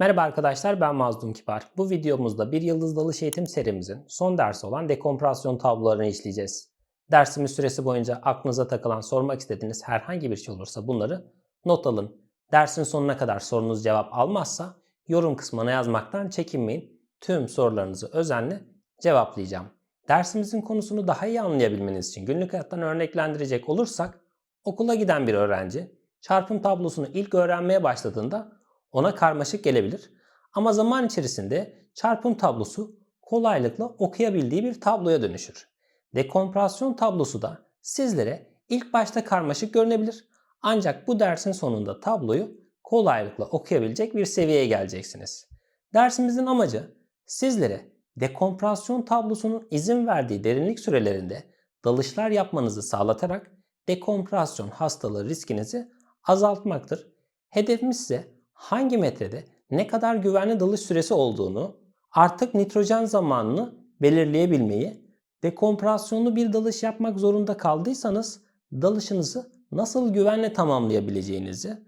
Merhaba arkadaşlar ben Mazlum Kipar. Bu videomuzda bir yıldız dalış eğitim serimizin son dersi olan dekompresyon tablolarını işleyeceğiz. Dersimiz süresi boyunca aklınıza takılan sormak istediğiniz herhangi bir şey olursa bunları not alın. Dersin sonuna kadar sorunuz cevap almazsa yorum kısmına yazmaktan çekinmeyin. Tüm sorularınızı özenle cevaplayacağım. Dersimizin konusunu daha iyi anlayabilmeniz için günlük hayattan örneklendirecek olursak okula giden bir öğrenci çarpım tablosunu ilk öğrenmeye başladığında ona karmaşık gelebilir. Ama zaman içerisinde çarpım tablosu kolaylıkla okuyabildiği bir tabloya dönüşür. Dekompresyon tablosu da sizlere ilk başta karmaşık görünebilir. Ancak bu dersin sonunda tabloyu kolaylıkla okuyabilecek bir seviyeye geleceksiniz. Dersimizin amacı sizlere dekompresyon tablosunun izin verdiği derinlik sürelerinde dalışlar yapmanızı sağlatarak dekompresyon hastalığı riskinizi azaltmaktır. Hedefimiz ise hangi metrede ne kadar güvenli dalış süresi olduğunu, artık nitrojen zamanını belirleyebilmeyi, dekompresyonlu bir dalış yapmak zorunda kaldıysanız dalışınızı nasıl güvenle tamamlayabileceğinizi,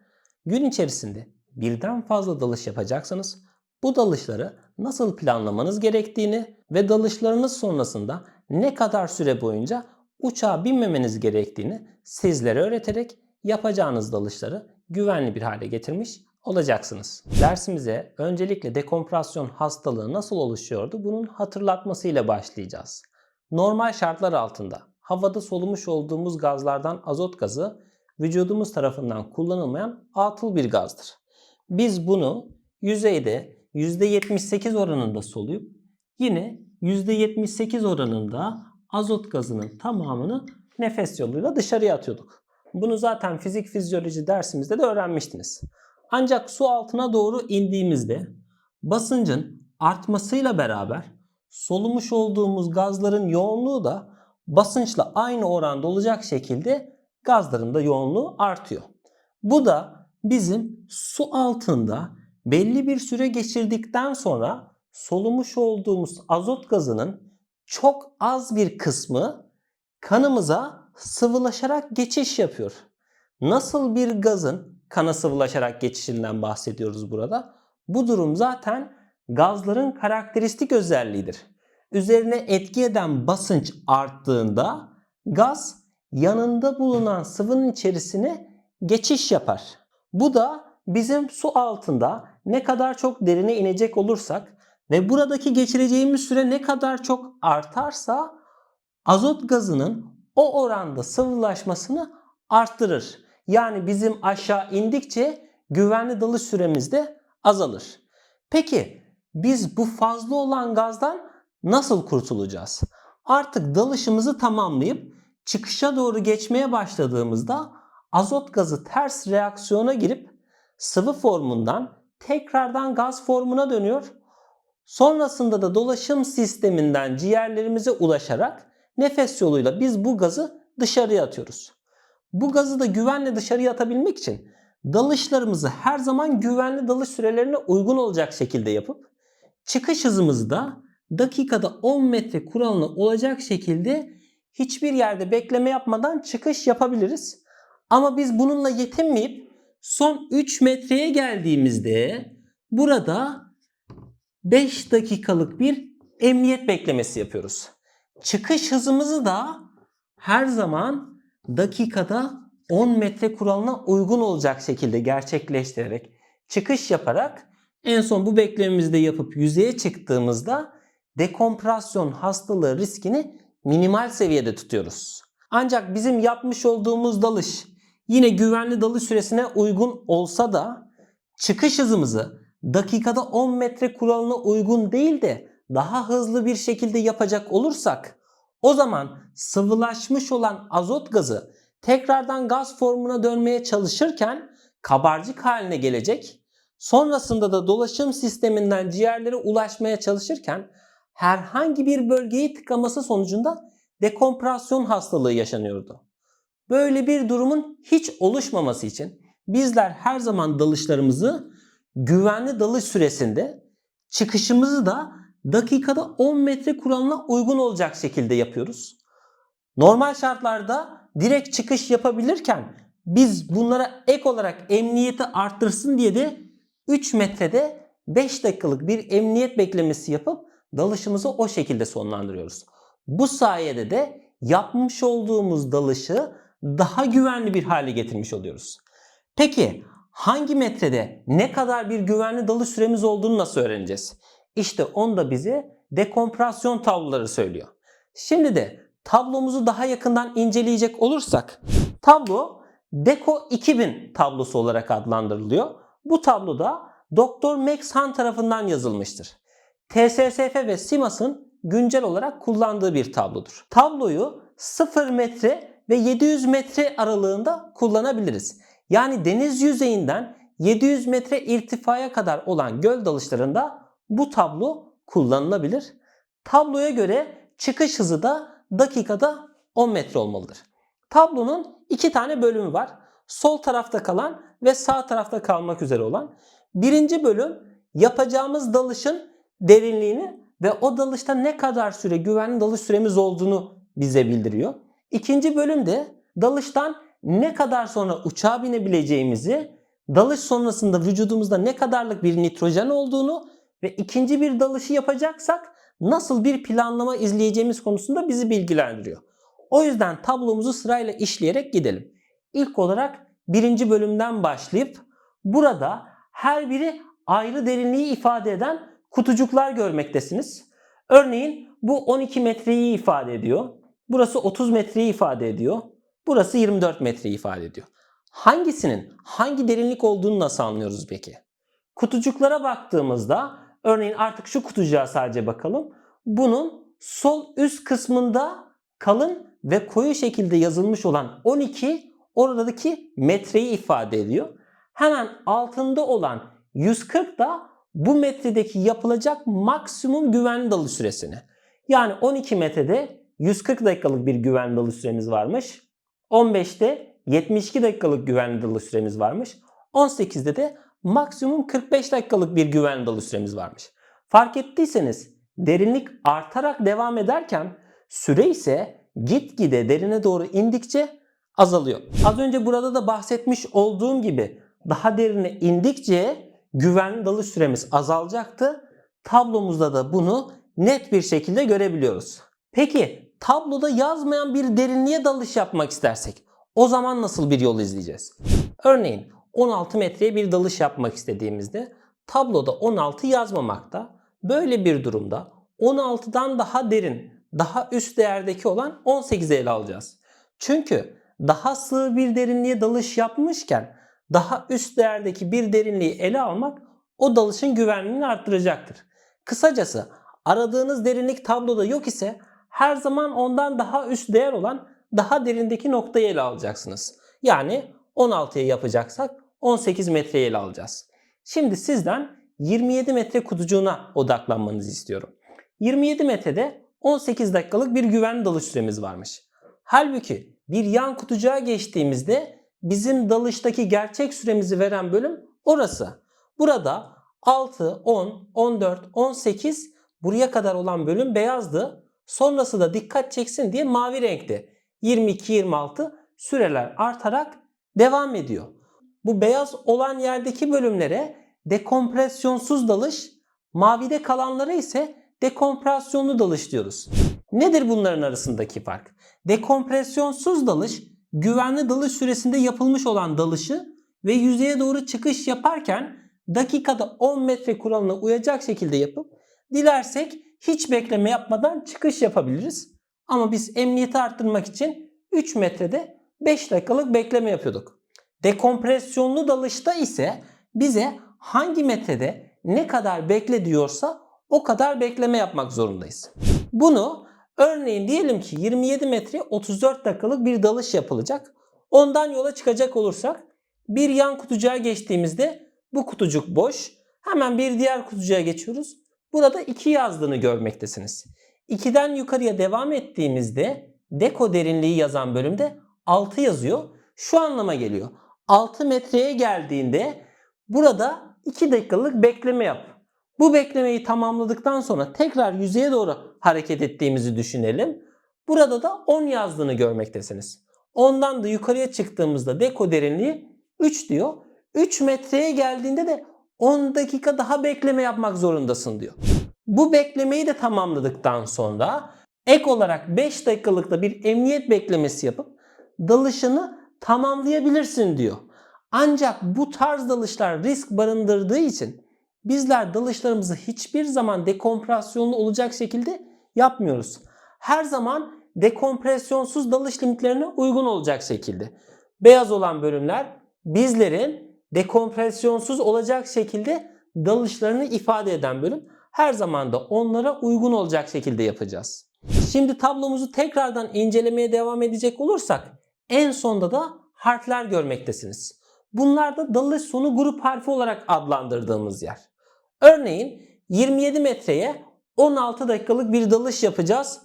gün içerisinde birden fazla dalış yapacaksanız bu dalışları nasıl planlamanız gerektiğini ve dalışlarınız sonrasında ne kadar süre boyunca uçağa binmemeniz gerektiğini sizlere öğreterek yapacağınız dalışları güvenli bir hale getirmiş olacaksınız. Dersimize öncelikle dekompresyon hastalığı nasıl oluşuyordu bunun hatırlatmasıyla başlayacağız. Normal şartlar altında havada solumuş olduğumuz gazlardan azot gazı vücudumuz tarafından kullanılmayan atıl bir gazdır. Biz bunu yüzeyde %78 oranında soluyup yine %78 oranında azot gazının tamamını nefes yoluyla dışarıya atıyorduk. Bunu zaten fizik fizyoloji dersimizde de öğrenmiştiniz. Ancak su altına doğru indiğimizde basıncın artmasıyla beraber solumuş olduğumuz gazların yoğunluğu da basınçla aynı oranda olacak şekilde gazların da yoğunluğu artıyor. Bu da bizim su altında belli bir süre geçirdikten sonra solumuş olduğumuz azot gazının çok az bir kısmı kanımıza sıvılaşarak geçiş yapıyor. Nasıl bir gazın kana sıvılaşarak geçişinden bahsediyoruz burada. Bu durum zaten gazların karakteristik özelliğidir. Üzerine etki eden basınç arttığında gaz yanında bulunan sıvının içerisine geçiş yapar. Bu da bizim su altında ne kadar çok derine inecek olursak ve buradaki geçireceğimiz süre ne kadar çok artarsa azot gazının o oranda sıvılaşmasını arttırır. Yani bizim aşağı indikçe güvenli dalış süremiz de azalır. Peki biz bu fazla olan gazdan nasıl kurtulacağız? Artık dalışımızı tamamlayıp çıkışa doğru geçmeye başladığımızda azot gazı ters reaksiyona girip sıvı formundan tekrardan gaz formuna dönüyor. Sonrasında da dolaşım sisteminden ciğerlerimize ulaşarak nefes yoluyla biz bu gazı dışarıya atıyoruz. Bu gazı da güvenle dışarıya atabilmek için dalışlarımızı her zaman güvenli dalış sürelerine uygun olacak şekilde yapıp çıkış hızımızı da dakikada 10 metre kuralına olacak şekilde hiçbir yerde bekleme yapmadan çıkış yapabiliriz. Ama biz bununla yetinmeyip son 3 metreye geldiğimizde burada 5 dakikalık bir emniyet beklemesi yapıyoruz. Çıkış hızımızı da her zaman dakikada 10 metre kuralına uygun olacak şekilde gerçekleştirerek çıkış yaparak en son bu beklememizi de yapıp yüzeye çıktığımızda dekompresyon hastalığı riskini minimal seviyede tutuyoruz. Ancak bizim yapmış olduğumuz dalış yine güvenli dalış süresine uygun olsa da çıkış hızımızı dakikada 10 metre kuralına uygun değil de daha hızlı bir şekilde yapacak olursak o zaman sıvılaşmış olan azot gazı tekrardan gaz formuna dönmeye çalışırken kabarcık haline gelecek. Sonrasında da dolaşım sisteminden ciğerlere ulaşmaya çalışırken herhangi bir bölgeyi tıkaması sonucunda dekompresyon hastalığı yaşanıyordu. Böyle bir durumun hiç oluşmaması için bizler her zaman dalışlarımızı güvenli dalış süresinde çıkışımızı da dakikada 10 metre kuralına uygun olacak şekilde yapıyoruz. Normal şartlarda direkt çıkış yapabilirken biz bunlara ek olarak emniyeti arttırsın diye de 3 metrede 5 dakikalık bir emniyet beklemesi yapıp dalışımızı o şekilde sonlandırıyoruz. Bu sayede de yapmış olduğumuz dalışı daha güvenli bir hale getirmiş oluyoruz. Peki hangi metrede ne kadar bir güvenli dalış süremiz olduğunu nasıl öğreneceğiz? İşte onu da bize dekompresyon tabloları söylüyor. Şimdi de tablomuzu daha yakından inceleyecek olursak tablo Deco 2000 tablosu olarak adlandırılıyor. Bu tabloda Dr. Max Hunt tarafından yazılmıştır. TSSF ve SIMAS'ın güncel olarak kullandığı bir tablodur. Tabloyu 0 metre ve 700 metre aralığında kullanabiliriz. Yani deniz yüzeyinden 700 metre irtifaya kadar olan göl dalışlarında bu tablo kullanılabilir. Tabloya göre çıkış hızı da dakikada 10 metre olmalıdır. Tablonun iki tane bölümü var. Sol tarafta kalan ve sağ tarafta kalmak üzere olan. Birinci bölüm yapacağımız dalışın derinliğini ve o dalışta ne kadar süre güvenli dalış süremiz olduğunu bize bildiriyor. İkinci bölümde dalıştan ne kadar sonra uçağa binebileceğimizi, dalış sonrasında vücudumuzda ne kadarlık bir nitrojen olduğunu ve ikinci bir dalışı yapacaksak nasıl bir planlama izleyeceğimiz konusunda bizi bilgilendiriyor. O yüzden tablomuzu sırayla işleyerek gidelim. İlk olarak birinci bölümden başlayıp burada her biri ayrı derinliği ifade eden kutucuklar görmektesiniz. Örneğin bu 12 metreyi ifade ediyor. Burası 30 metreyi ifade ediyor. Burası 24 metreyi ifade ediyor. Hangisinin hangi derinlik olduğunu nasıl anlıyoruz peki? Kutucuklara baktığımızda örneğin artık şu kutucuğa sadece bakalım. Bunun sol üst kısmında kalın ve koyu şekilde yazılmış olan 12 oradaki metreyi ifade ediyor. Hemen altında olan 140 da bu metredeki yapılacak maksimum güvenli dalış süresini. Yani 12 metrede 140 dakikalık bir güvenli dalış süremiz varmış. 15'te 72 dakikalık güvenli dalış süremiz varmış. 18'de de maksimum 45 dakikalık bir güvenli dalış süremiz varmış. Fark ettiyseniz derinlik artarak devam ederken süre ise gitgide derine doğru indikçe azalıyor. Az önce burada da bahsetmiş olduğum gibi daha derine indikçe güvenli dalış süremiz azalacaktı. Tablomuzda da bunu net bir şekilde görebiliyoruz. Peki tabloda yazmayan bir derinliğe dalış yapmak istersek o zaman nasıl bir yol izleyeceğiz? Örneğin 16 metreye bir dalış yapmak istediğimizde tabloda 16 yazmamakta. Böyle bir durumda 16'dan daha derin, daha üst değerdeki olan 18'i ele alacağız. Çünkü daha sığ bir derinliğe dalış yapmışken daha üst değerdeki bir derinliği ele almak o dalışın güvenliğini arttıracaktır. Kısacası aradığınız derinlik tabloda yok ise her zaman ondan daha üst değer olan daha derindeki noktayı ele alacaksınız. Yani 16'yı yapacaksak 18 metreyi ele alacağız. Şimdi sizden 27 metre kutucuğuna odaklanmanızı istiyorum. 27 metrede 18 dakikalık bir güvenli dalış süremiz varmış. Halbuki bir yan kutucuğa geçtiğimizde bizim dalıştaki gerçek süremizi veren bölüm orası. Burada 6, 10, 14, 18 buraya kadar olan bölüm beyazdı. Sonrası da dikkat çeksin diye mavi renkti. 22-26 süreler artarak devam ediyor. Bu beyaz olan yerdeki bölümlere dekompresyonsuz dalış, mavide kalanlara ise dekompresyonlu dalış diyoruz. Nedir bunların arasındaki fark? Dekompresyonsuz dalış güvenli dalış süresinde yapılmış olan dalışı ve yüzeye doğru çıkış yaparken dakikada 10 metre kuralına uyacak şekilde yapıp dilersek hiç bekleme yapmadan çıkış yapabiliriz. Ama biz emniyeti arttırmak için 3 metrede 5 dakikalık bekleme yapıyorduk. Dekompresyonlu dalışta ise bize hangi metrede ne kadar bekle diyorsa o kadar bekleme yapmak zorundayız. Bunu örneğin diyelim ki 27 metre 34 dakikalık bir dalış yapılacak. Ondan yola çıkacak olursak bir yan kutucuğa geçtiğimizde bu kutucuk boş. Hemen bir diğer kutucuğa geçiyoruz. Burada 2 yazdığını görmektesiniz. 2'den yukarıya devam ettiğimizde deko derinliği yazan bölümde 6 yazıyor. Şu anlama geliyor. 6 metreye geldiğinde burada 2 dakikalık bekleme yap. Bu beklemeyi tamamladıktan sonra tekrar yüzeye doğru hareket ettiğimizi düşünelim. Burada da 10 yazdığını görmektesiniz. Ondan da yukarıya çıktığımızda deko derinliği 3 diyor. 3 metreye geldiğinde de 10 dakika daha bekleme yapmak zorundasın diyor. Bu beklemeyi de tamamladıktan sonra ek olarak 5 dakikalık da bir emniyet beklemesi yapıp dalışını tamamlayabilirsin diyor. Ancak bu tarz dalışlar risk barındırdığı için bizler dalışlarımızı hiçbir zaman dekompresyonlu olacak şekilde yapmıyoruz. Her zaman dekompresyonsuz dalış limitlerine uygun olacak şekilde. Beyaz olan bölümler bizlerin dekompresyonsuz olacak şekilde dalışlarını ifade eden bölüm. Her zaman da onlara uygun olacak şekilde yapacağız. Şimdi tablomuzu tekrardan incelemeye devam edecek olursak en sonda da harfler görmektesiniz. Bunlar da dalış sonu grup harfi olarak adlandırdığımız yer. Örneğin 27 metreye 16 dakikalık bir dalış yapacağız.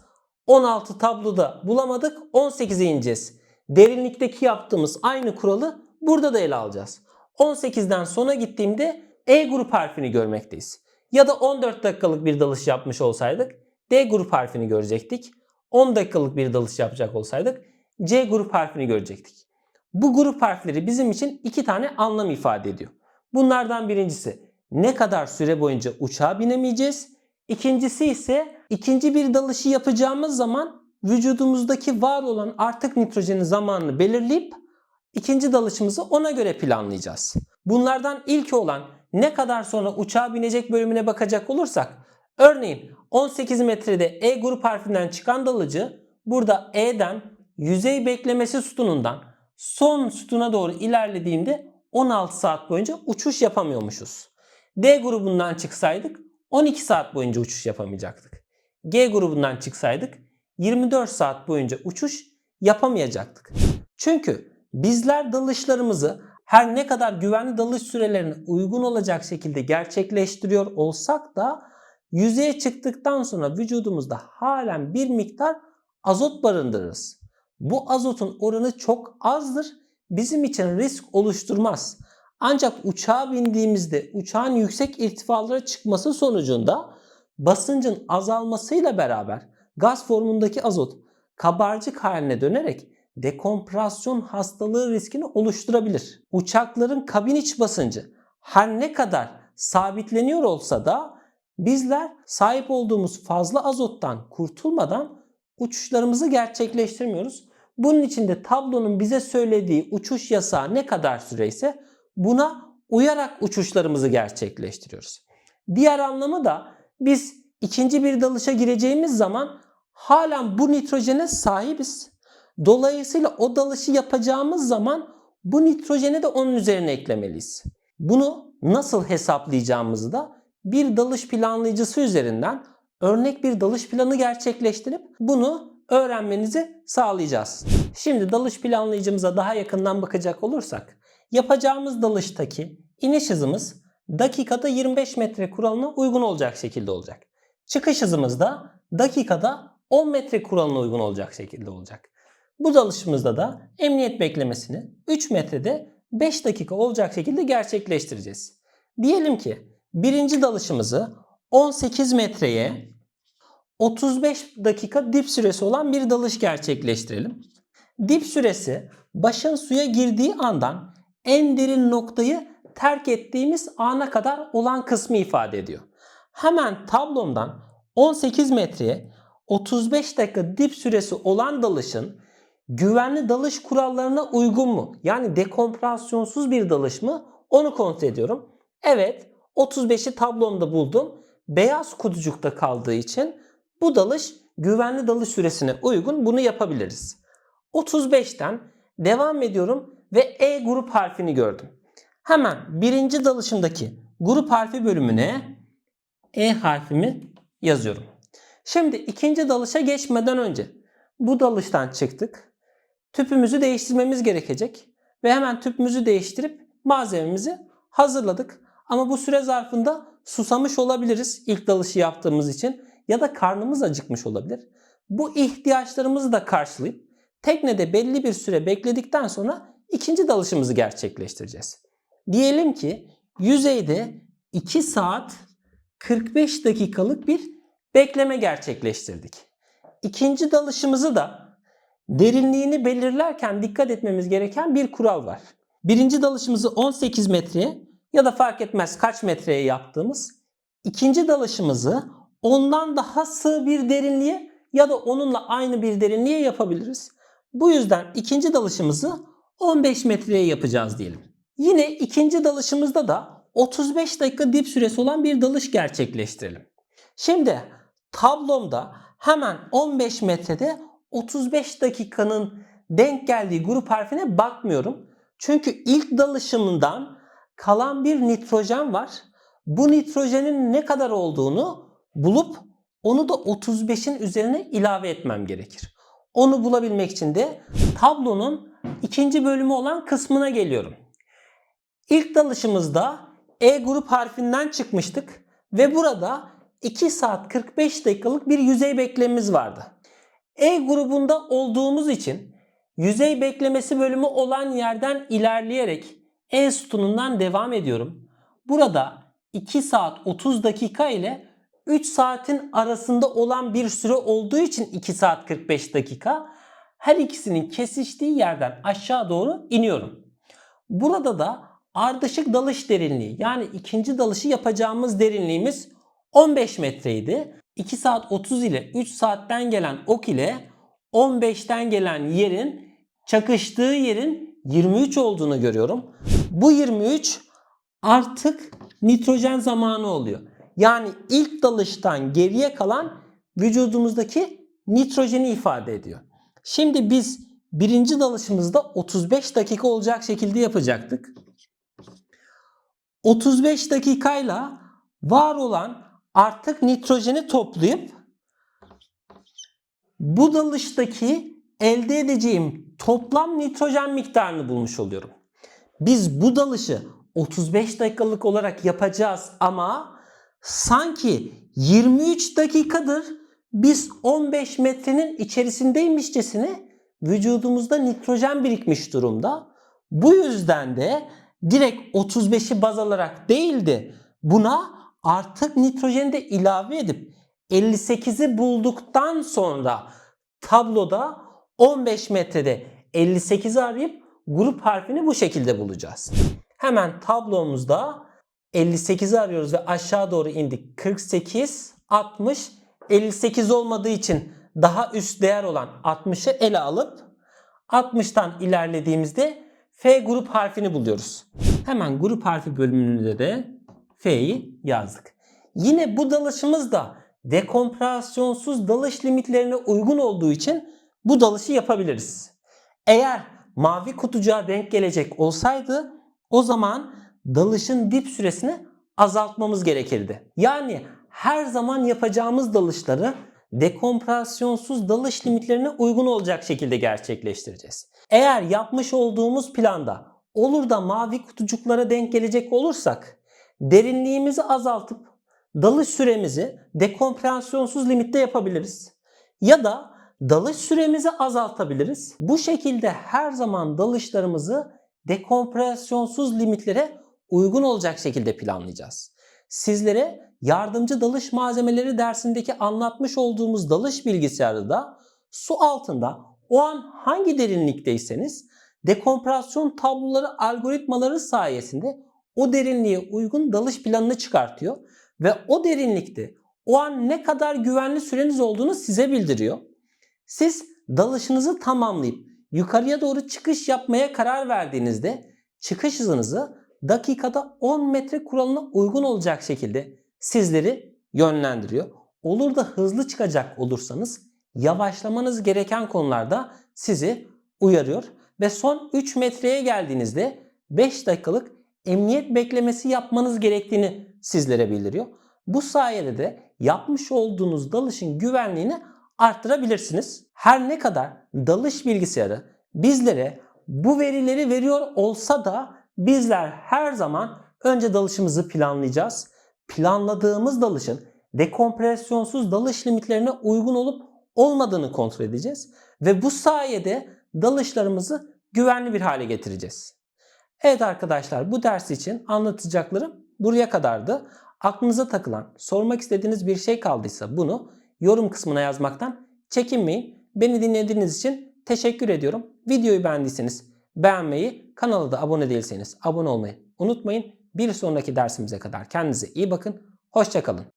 16 tabloda bulamadık 18'e ineceğiz. Derinlikteki yaptığımız aynı kuralı burada da ele alacağız. 18'den sona gittiğimde E grup harfini görmekteyiz. Ya da 14 dakikalık bir dalış yapmış olsaydık D grup harfini görecektik. 10 dakikalık bir dalış yapacak olsaydık C grup harfini görecektik. Bu grup harfleri bizim için iki tane anlam ifade ediyor. Bunlardan birincisi ne kadar süre boyunca uçağa binemeyeceğiz. İkincisi ise ikinci bir dalışı yapacağımız zaman vücudumuzdaki var olan artık nitrojenin zamanını belirleyip ikinci dalışımızı ona göre planlayacağız. Bunlardan ilki olan ne kadar sonra uçağa binecek bölümüne bakacak olursak örneğin 18 metrede E grup harfinden çıkan dalıcı burada E'den yüzey beklemesi sütunundan son sütuna doğru ilerlediğimde 16 saat boyunca uçuş yapamıyormuşuz. D grubundan çıksaydık 12 saat boyunca uçuş yapamayacaktık. G grubundan çıksaydık 24 saat boyunca uçuş yapamayacaktık. Çünkü bizler dalışlarımızı her ne kadar güvenli dalış sürelerine uygun olacak şekilde gerçekleştiriyor olsak da yüzeye çıktıktan sonra vücudumuzda halen bir miktar azot barındırırız. Bu azotun oranı çok azdır. Bizim için risk oluşturmaz. Ancak uçağa bindiğimizde uçağın yüksek irtifalara çıkması sonucunda basıncın azalmasıyla beraber gaz formundaki azot kabarcık haline dönerek dekompresyon hastalığı riskini oluşturabilir. Uçakların kabin iç basıncı her ne kadar sabitleniyor olsa da bizler sahip olduğumuz fazla azottan kurtulmadan uçuşlarımızı gerçekleştirmiyoruz. Bunun için de tablonun bize söylediği uçuş yasağı ne kadar süreyse buna uyarak uçuşlarımızı gerçekleştiriyoruz. Diğer anlamı da biz ikinci bir dalışa gireceğimiz zaman halen bu nitrojene sahibiz. Dolayısıyla o dalışı yapacağımız zaman bu nitrojeni de onun üzerine eklemeliyiz. Bunu nasıl hesaplayacağımızı da bir dalış planlayıcısı üzerinden örnek bir dalış planı gerçekleştirip bunu öğrenmenizi sağlayacağız. Şimdi dalış planlayıcımıza daha yakından bakacak olursak yapacağımız dalıştaki iniş hızımız dakikada 25 metre kuralına uygun olacak şekilde olacak. Çıkış hızımız da dakikada 10 metre kuralına uygun olacak şekilde olacak. Bu dalışımızda da emniyet beklemesini 3 metrede 5 dakika olacak şekilde gerçekleştireceğiz. Diyelim ki birinci dalışımızı 18 metreye 35 dakika dip süresi olan bir dalış gerçekleştirelim. Dip süresi başın suya girdiği andan en derin noktayı terk ettiğimiz ana kadar olan kısmı ifade ediyor. Hemen tablomdan 18 metreye 35 dakika dip süresi olan dalışın güvenli dalış kurallarına uygun mu? Yani dekompresyonsuz bir dalış mı? Onu kontrol ediyorum. Evet 35'i tablomda buldum. Beyaz kutucukta kaldığı için bu dalış güvenli dalış süresine uygun bunu yapabiliriz. 35'ten devam ediyorum ve E grup harfini gördüm. Hemen birinci dalışımdaki grup harfi bölümüne E harfimi yazıyorum. Şimdi ikinci dalışa geçmeden önce bu dalıştan çıktık. Tüpümüzü değiştirmemiz gerekecek ve hemen tüpümüzü değiştirip malzememizi hazırladık. Ama bu süre zarfında susamış olabiliriz ilk dalışı yaptığımız için ya da karnımız acıkmış olabilir. Bu ihtiyaçlarımızı da karşılayıp teknede belli bir süre bekledikten sonra ikinci dalışımızı gerçekleştireceğiz. Diyelim ki yüzeyde 2 saat 45 dakikalık bir bekleme gerçekleştirdik. İkinci dalışımızı da derinliğini belirlerken dikkat etmemiz gereken bir kural var. Birinci dalışımızı 18 metreye ya da fark etmez kaç metreye yaptığımız ikinci dalışımızı ondan daha sığ bir derinliğe ya da onunla aynı bir derinliğe yapabiliriz. Bu yüzden ikinci dalışımızı 15 metreye yapacağız diyelim. Yine ikinci dalışımızda da 35 dakika dip süresi olan bir dalış gerçekleştirelim. Şimdi tablomda hemen 15 metrede 35 dakikanın denk geldiği grup harfine bakmıyorum. Çünkü ilk dalışımdan kalan bir nitrojen var. Bu nitrojenin ne kadar olduğunu bulup onu da 35'in üzerine ilave etmem gerekir. Onu bulabilmek için de tablonun ikinci bölümü olan kısmına geliyorum. İlk dalışımızda E grup harfinden çıkmıştık ve burada 2 saat 45 dakikalık bir yüzey beklememiz vardı. E grubunda olduğumuz için yüzey beklemesi bölümü olan yerden ilerleyerek E sütunundan devam ediyorum. Burada 2 saat 30 dakika ile 3 saatin arasında olan bir süre olduğu için 2 saat 45 dakika her ikisinin kesiştiği yerden aşağı doğru iniyorum. Burada da ardışık dalış derinliği yani ikinci dalışı yapacağımız derinliğimiz 15 metreydi. 2 saat 30 ile 3 saatten gelen ok ile 15'ten gelen yerin çakıştığı yerin 23 olduğunu görüyorum. Bu 23 artık nitrojen zamanı oluyor. Yani ilk dalıştan geriye kalan vücudumuzdaki nitrojeni ifade ediyor. Şimdi biz birinci dalışımızda 35 dakika olacak şekilde yapacaktık. 35 dakikayla var olan artık nitrojeni toplayıp bu dalıştaki elde edeceğim toplam nitrojen miktarını bulmuş oluyorum. Biz bu dalışı 35 dakikalık olarak yapacağız ama sanki 23 dakikadır biz 15 metrenin içerisindeymişçesine vücudumuzda nitrojen birikmiş durumda. Bu yüzden de direkt 35'i baz alarak değildi. Buna artık nitrojeni de ilave edip 58'i bulduktan sonra tabloda 15 metrede 58'i arayıp grup harfini bu şekilde bulacağız. Hemen tablomuzda 58'i arıyoruz ve aşağı doğru indik. 48, 60, 58 olmadığı için daha üst değer olan 60'ı ele alıp 60'tan ilerlediğimizde F grup harfini buluyoruz. Hemen grup harfi bölümünde de F'yi yazdık. Yine bu dalışımız da dekompresyonsuz dalış limitlerine uygun olduğu için bu dalışı yapabiliriz. Eğer mavi kutucuğa denk gelecek olsaydı o zaman dalışın dip süresini azaltmamız gerekirdi. Yani her zaman yapacağımız dalışları dekompresyonsuz dalış limitlerine uygun olacak şekilde gerçekleştireceğiz. Eğer yapmış olduğumuz planda olur da mavi kutucuklara denk gelecek olursak derinliğimizi azaltıp dalış süremizi dekompresyonsuz limitte yapabiliriz. Ya da dalış süremizi azaltabiliriz. Bu şekilde her zaman dalışlarımızı dekompresyonsuz limitlere uygun olacak şekilde planlayacağız. Sizlere yardımcı dalış malzemeleri dersindeki anlatmış olduğumuz dalış bilgisayarı da su altında o an hangi derinlikteyseniz dekompresyon tabloları algoritmaları sayesinde o derinliğe uygun dalış planını çıkartıyor ve o derinlikte o an ne kadar güvenli süreniz olduğunu size bildiriyor. Siz dalışınızı tamamlayıp yukarıya doğru çıkış yapmaya karar verdiğinizde çıkış hızınızı dakikada 10 metre kuralına uygun olacak şekilde sizleri yönlendiriyor. Olur da hızlı çıkacak olursanız yavaşlamanız gereken konularda sizi uyarıyor ve son 3 metreye geldiğinizde 5 dakikalık emniyet beklemesi yapmanız gerektiğini sizlere bildiriyor. Bu sayede de yapmış olduğunuz dalışın güvenliğini arttırabilirsiniz. Her ne kadar dalış bilgisayarı bizlere bu verileri veriyor olsa da bizler her zaman önce dalışımızı planlayacağız. Planladığımız dalışın dekompresyonsuz dalış limitlerine uygun olup olmadığını kontrol edeceğiz ve bu sayede dalışlarımızı güvenli bir hale getireceğiz. Evet arkadaşlar bu ders için anlatacaklarım buraya kadardı. Aklınıza takılan, sormak istediğiniz bir şey kaldıysa bunu yorum kısmına yazmaktan çekinmeyin. Beni dinlediğiniz için teşekkür ediyorum. Videoyu beğendiyseniz beğenmeyi, kanala da abone değilseniz abone olmayı unutmayın. Bir sonraki dersimize kadar kendinize iyi bakın. Hoşçakalın.